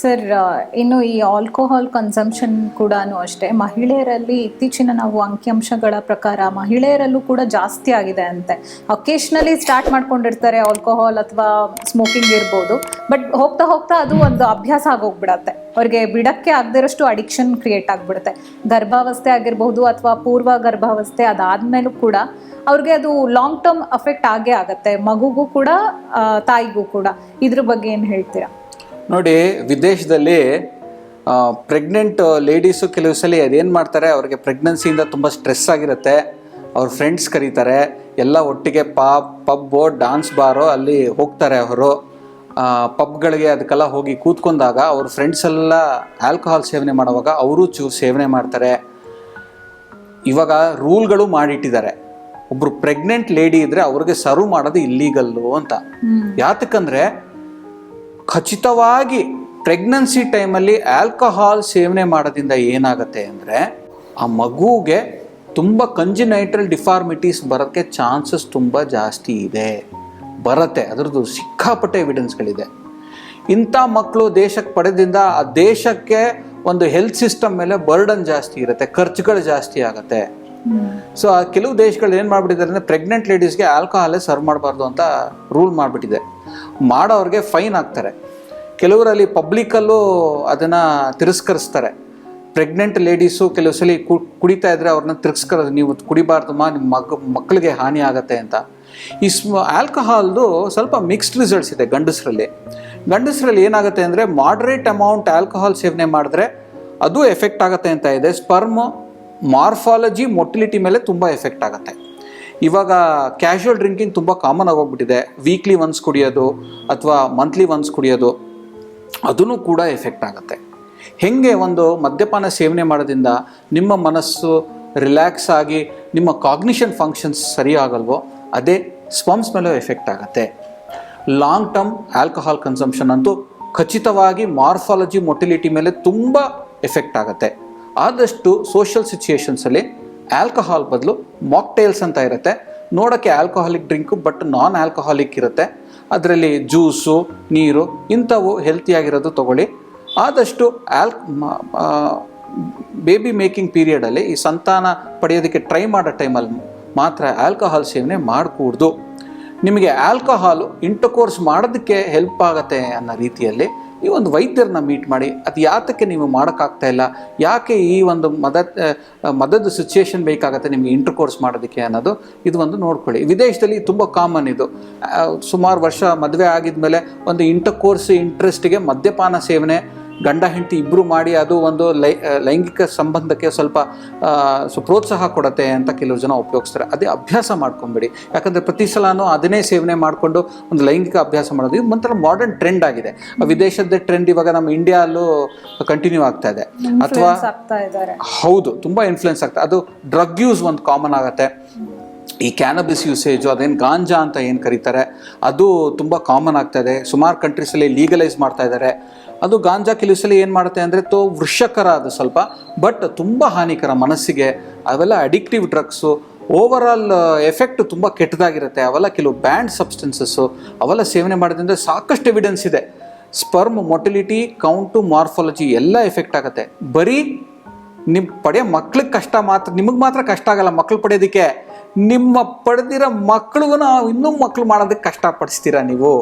Sir ಇನ್ನು ಈ alcohol consumption ಕೂಡ ಅಷ್ಟೇ, ಮಹಿಳೆಯರಲ್ಲಿ ಇತ್ತೀಚಿನ ನಾವು ಅಂಕಿಅಂಶಗಳ ಪ್ರಕಾರ ಮಹಿಳೆಯರಲ್ಲೂ ಕೂಡ ಜಾಸ್ತಿ ಆಗಿದೆ ಅಂತೆ. ಅಕೇಶ್ನಲಿ ಸ್ಟಾರ್ಟ್ ಮಾಡ್ಕೊಂಡಿರ್ತಾರೆ ಆಲ್ಕೋಹಾಲ್ ಅಥವಾ ಸ್ಮೋಕಿಂಗ್ ಇರ್ಬೋದು ಬಟ್ ಹೋಗ್ತಾ ಹೋಗ್ತಾ ಅದು ಒಂದು ಅಭ್ಯಾಸ ಆಗೋಗ್ಬಿಡತ್ತೆ. ಅವ್ರಿಗೆ ಬಿಡಕ್ಕೆ ಆಗದಿರೋಷ್ಟು ಅಡಿಕ್ಷನ್ ಕ್ರಿಯೇಟ್ ಆಗ್ಬಿಡುತ್ತೆ. ಗರ್ಭಾವಸ್ಥೆ ಆಗಿರ್ಬೋದು ಅಥವಾ ಪೂರ್ವ ಗರ್ಭಾವಸ್ಥೆ ಅದಾದ್ಮೇಲೂ ಕೂಡ ಅವ್ರಿಗೆ ಅದು ಲಾಂಗ್ ಟರ್ಮ್ ಅಫೆಕ್ಟ್ ಆಗೇ ಆಗುತ್ತೆ. ಮಗುಗೂ ಕೂಡ ತಾಯಿಗೂ ಕೂಡ. ಇದ್ರ ಬಗ್ಗೆ ಏನು ಹೇಳ್ತೀರಾ? ನೋಡಿ ವಿದೇಶದಲ್ಲಿ ಪ್ರೆಗ್ನೆಂಟ್ ಲೇಡೀಸು ಕೆಲವು ಸಲ ಅದೇನು ಮಾಡ್ತಾರೆ ಅವ್ರಿಗೆ ಪ್ರೆಗ್ನೆನ್ಸಿಯಿಂದ ತುಂಬ ಸ್ಟ್ರೆಸ್ ಆಗಿರುತ್ತೆ. ಅವ್ರ ಫ್ರೆಂಡ್ಸ್ ಕರೀತಾರೆ. ಎಲ್ಲ ಒಟ್ಟಿಗೆ ಪಾಪ್ ಪಬ್ಬು ಡಾನ್ಸ್ ಬಾರು ಅಲ್ಲಿ ಹೋಗ್ತಾರೆ ಅವರು. ಪಬ್ಗಳಿಗೆ ಅದಕ್ಕೆಲ್ಲ ಹೋಗಿ ಕೂತ್ಕೊಂಡಾಗ ಅವ್ರ ಫ್ರೆಂಡ್ಸ್ ಎಲ್ಲ ಆಲ್ಕೋಹಾಲ್ ಸೇವನೆ ಮಾಡುವಾಗ ಅವರು ಚೂರು ಸೇವನೆ ಮಾಡ್ತಾರೆ. ಇವಾಗ ರೂಲ್ಗಳು ಮಾಡಿಟ್ಟಿದ್ದಾರೆ. ಒಬ್ರು ಪ್ರೆಗ್ನೆಂಟ್ ಲೇಡಿ ಇದ್ರೆ ಅವ್ರಿಗೆ ಸರ್ವ್ ಮಾಡೋದು ಇಲ್ಲೀಗಲ್ಲು ಅಂತ. ಯಾತಕ್ಕಂದ್ರೆ ಖಚಿತವಾಗಿ ಪ್ರೆಗ್ನೆನ್ಸಿ ಟೈಮಲ್ಲಿ ಆಲ್ಕೋಹಾಲ್ ಸೇವನೆ ಮಾಡೋದ್ರಿಂದ ಏನಾಗುತ್ತೆ ಅಂದರೆ ಆ ಮಗುಗೆ ತುಂಬ ಕಂಜಿನೈಟ್ರಲ್ ಡಿಫಾರ್ಮಿಟೀಸ್ ಬರೋಕ್ಕೆ ಚಾನ್ಸಸ್ ತುಂಬ ಜಾಸ್ತಿ ಇದೆ. ಬರುತ್ತೆ. ಅದರದ್ದು ಸಿಕ್ಕಾಪಟ್ಟೆ ಎವಿಡೆನ್ಸ್ಗಳಿದೆ ಇಂಥ ಮಕ್ಕಳು ದೇಶಕ್ಕೆ ಪಡೆದಿಂದ ಆ ದೇಶಕ್ಕೆ ಒಂದು ಹೆಲ್ತ್ ಸಿಸ್ಟಮ್ ಮೇಲೆ ಬರ್ಡನ್ ಜಾಸ್ತಿ ಇರುತ್ತೆ. ಖರ್ಚುಗಳು ಜಾಸ್ತಿ ಆಗುತ್ತೆ. ಸೊ ಆ ಕೆಲವು ದೇಶಗಳು ಏನು ಮಾಡಿಬಿಟ್ಟಿದ್ದಾರೆ ಅಂದರೆ ಪ್ರೆಗ್ನೆಂಟ್ ಲೇಡೀಸ್ಗೆ ಆಲ್ಕೋಹಾಲೇ ಸರ್ವ್ ಮಾಡಬಾರ್ದು ಅಂತ ರೂಲ್ ಮಾಡಿಬಿಟ್ಟಿದೆ. ಮಾಡೋರಿಗೆ ಫೈನ್ ಹಾಕ್ತಾರೆ. ಕೆಲವರಲ್ಲಿ ಪಬ್ಲಿಕಲ್ಲೂ ಅದನ್ನು ತಿರಸ್ಕರಿಸ್ತಾರೆ. ಪ್ರೆಗ್ನೆಂಟ್ ಲೇಡೀಸು ಕೆಲವು ಸಲ ಕುಡಿತಾ ಇದ್ದರೆ ಅವ್ರನ್ನ ತಿರಸ್ಕರೋದು ನೀವು ಕುಡಿಬಾರ್ದಮ್ಮ ನಿಮ್ಮ ಮಗ ಮಕ್ಕಳಿಗೆ ಹಾನಿ ಆಗುತ್ತೆ ಅಂತ. ಈ ಸ್ಮ, ಆಲ್ಕೋಹಾಲ್ದು ಸ್ವಲ್ಪ ಮಿಕ್ಸ್ಡ್ ರಿಸಲ್ಟ್ಸ್ ಇದೆ ಗಂಡಸರಲ್ಲಿ. ಗಂಡಸರಲ್ಲಿ ಏನಾಗುತ್ತೆ ಅಂದರೆ ಮಾಡ್ರೇಟ್ ಅಮೌಂಟ್ ಆಲ್ಕೋಹಾಲ್ ಸೇವನೆ ಮಾಡಿದ್ರೆ ಅದು ಎಫೆಕ್ಟ್ ಆಗುತ್ತೆ ಅಂತ ಇದೆ. ಸ್ಪರ್ಮ್ ಮಾರ್ಫಾಲಜಿ, ಮೊಟಿಲಿಟಿ ಮೇಲೆ ತುಂಬ ಎಫೆಕ್ಟ್ ಆಗುತ್ತೆ. ಇವಾಗ ಕ್ಯಾಶುವಲ್ ಡ್ರಿಂಕಿಂಗ್ ತುಂಬ ಕಾಮನ್ ಆಗೋಗ್ಬಿಟ್ಟಿದೆ. ವೀಕ್ಲಿ ಒನ್ಸ್ ಕುಡಿಯೋದು ಅಥವಾ ಮಂತ್ಲಿ ಒನ್ಸ್ ಕುಡಿಯೋದು ಅದೂ ಕೂಡ ಎಫೆಕ್ಟ್ ಆಗುತ್ತೆ. ಹೆಂಗೆ ಒಂದು ಮದ್ಯಪಾನ ಸೇವನೆ ಮಾಡೋದ್ರಿಂದ ನಿಮ್ಮ ಮನಸ್ಸು ರಿಲ್ಯಾಕ್ಸ್ ಆಗಿ ನಿಮ್ಮ ಕಾಗ್ನಿಷನ್ ಫಂಕ್ಷನ್ಸ್ ಸರಿ ಆಗಲ್ವೋ, ಅದೇ ಸ್ಪಮ್ಸ್ ಮೇಲೂ ಎಫೆಕ್ಟ್ ಆಗುತ್ತೆ. ಲಾಂಗ್ ಟರ್ಮ್ ಆಲ್ಕೋಹಾಲ್ ಕನ್ಸಂಪ್ಷನ್ ಅಂತೂ ಖಚಿತವಾಗಿ ಮಾರ್ಫಾಲಜಿ ಮೊಟಿಲಿಟಿ ಮೇಲೆ ತುಂಬ ಎಫೆಕ್ಟ್ ಆಗುತ್ತೆ. ಆದಷ್ಟು ಸೋಷಿಯಲ್ ಸಿಚುಯೇಷನ್ಸಲ್ಲಿ ಆಲ್ಕೋಹಾಲ್ ಬದಲು ಮಾಕ್ಟೇಲ್ಸ್ ಅಂತ ಇರುತ್ತೆ. ನೋಡೋಕ್ಕೆ alcoholic drink but non alcoholic ಇರುತ್ತೆ. ಅದರಲ್ಲಿ ಜ್ಯೂಸು ನೀರು, ಇಂಥವು ಹೆಲ್ತಿಯಾಗಿರೋದು ತಗೊಳ್ಳಿ. ಆದಷ್ಟು ಆಲ್ ಬೇಬಿ ಮೇಕಿಂಗ್ ಪೀರಿಯಡಲ್ಲಿ ಈ ಸಂತಾನ ಪಡೆಯೋದಕ್ಕೆ ಟ್ರೈ ಮಾಡೋ ಟೈಮಲ್ಲಿ ಮಾತ್ರ ಆಲ್ಕೋಹಾಲ್ ಸೇವನೆ ಮಾಡಕೂಡ್ದು. ನಿಮಗೆ ಆಲ್ಕೋಹಾಲು ಇಂಟರ್ಕೋರ್ಸ್ ಮಾಡೋದಕ್ಕೆ ಹೆಲ್ಪ್ ಆಗುತ್ತೆ ಅನ್ನೋ ರೀತಿಯಲ್ಲಿ ಈ ಒಂದು ವೈದ್ಯರನ್ನ ಮೀಟ್ ಮಾಡಿ, ಅದು ಯಾತಕ್ಕೆ ನೀವು ಮಾಡೋಕ್ಕಾಗ್ತಾ ಇಲ್ಲ? ಯಾಕೆ ಈ ಒಂದು ಮದ ಮದದ ಸಿಚುಯೇಷನ್ ಬೇಕಾಗತ್ತೆ ನಿಮಗೆ ಇಂಟರ್ ಕೋರ್ಸ್ ಮಾಡೋದಕ್ಕೆ ಅನ್ನೋದು ಇದು ಒಂದು ನೋಡ್ಕೊಳ್ಳಿ. ವಿದೇಶದಲ್ಲಿ ತುಂಬ ಕಾಮನ್ ಇದು. ಸುಮಾರು ವರ್ಷ ಮದುವೆ ಆಗಿದ್ಮೇಲೆ ಒಂದು ಇಂಟರ್ ಕೋರ್ಸ್ ಇಂಟ್ರೆಸ್ಟಿಗೆ ಮದ್ಯಪಾನ ಸೇವನೆ ಗಂಡ ಹೆಂಡತಿ ಇಬ್ಬರು ಮಾಡಿ ಅದು ಒಂದು ಲೈ ಲೈಂಗಿಕ ಸಂಬಂಧಕ್ಕೆ ಸ್ವಲ್ಪ ಸೊ ಪ್ರೋತ್ಸಾಹ ಕೊಡುತ್ತೆ ಅಂತ ಕೆಲವು ಜನ ಉಪಯೋಗಿಸ್ತಾರೆ. ಅದೇ ಅಭ್ಯಾಸ ಮಾಡ್ಕೊಂಬಿಡಿ. ಯಾಕಂದರೆ ಪ್ರತಿ ಸಲನೂ ಅದನ್ನೇ ಸೇವನೆ ಮಾಡಿಕೊಂಡು ಒಂದು ಲೈಂಗಿಕ ಅಭ್ಯಾಸ ಮಾಡೋದು ಇದು ಒಂಥರ ಮಾಡರ್ನ್ ಟ್ರೆಂಡ್ ಆಗಿದೆ. ವಿದೇಶದ ಟ್ರೆಂಡ್ ಇವಾಗ ನಮ್ಮ ಇಂಡಿಯಾಲ್ಲೂ ಕಂಟಿನ್ಯೂ ಆಗ್ತಾ ಇದೆ. ಅಥವಾ ಆಗ್ತಾ ಹೌದು ತುಂಬ ಇನ್ಫ್ಲುಯೆನ್ಸ್ ಆಗ್ತದೆ ಅದು ಡ್ರಗ್ ಯೂಸ್ ಒಂದು ಕಾಮನ್ ಆಗುತ್ತೆ. ಈ ಕ್ಯಾನಬಿಸ್ ಯೂಸೇಜು ಅದೇನು ಗಾಂಜಾ ಅಂತ ಏನು ಕರೀತಾರೆ, ಅದು ತುಂಬ ಕಾಮನ್ ಆಗ್ತಾ ಇದೆ. ಸುಮಾರು ಕಂಟ್ರೀಸಲ್ಲಿ ಲೀಗಲೈಸ್ ಮಾಡ್ತಾ ಇದ್ದಾರೆ ಅದು ಗಾಂಜಾ ಕೆಲಸಲ್ಲಿ ಸಲ ಏನು ಮಾಡುತ್ತೆ ಅಂದರೆ, ತೋ ವೃಷಕರ ಅದು ಸ್ವಲ್ಪ ಬಟ್ ತುಂಬ ಹಾನಿಕರ ಮನಸ್ಸಿಗೆ, ಅವೆಲ್ಲ addictive drugs over all effect ತುಂಬ ಕೆಟ್ಟದಾಗಿರುತ್ತೆ. ಅವೆಲ್ಲ ಕೆಲವು ಬ್ಯಾಂಡ್ ಸಬ್ಸ್ಟೆನ್ಸಸ್ಸು ಅವೆಲ್ಲ ಸೇವನೆ ಮಾಡೋದ್ರಿಂದ ಸಾಕಷ್ಟು ಎವಿಡೆನ್ಸ್ ಇದೆ. ಸ್ಪರ್ಮ್ ಮೊಟಿಲಿಟಿ ಕೌಂಟು ಮಾರ್ಫಾಲಜಿ ಎಲ್ಲ ಎಫೆಕ್ಟ್ ಆಗುತ್ತೆ. ಬರೀ ನಿಮ್ಮ ಪಡೆಯೋ ಮಕ್ಳಿಗೆ ಕಷ್ಟ ಮಾತ್ರ, ನಿಮಗೆ ಮಾತ್ರ ಕಷ್ಟ ಆಗಲ್ಲ ಮಕ್ಳು ಪಡೆಯೋದಕ್ಕೆ. ನಿಮ್ಮ ಪಡೆದಿರೋ ಮಕ್ಳಿಗೂ ಇನ್ನೂ ಮಕ್ಕಳು ಮಾಡೋದಕ್ಕೆ ಕಷ್ಟಪಡಿಸ್ತೀರಾ ನೀವು?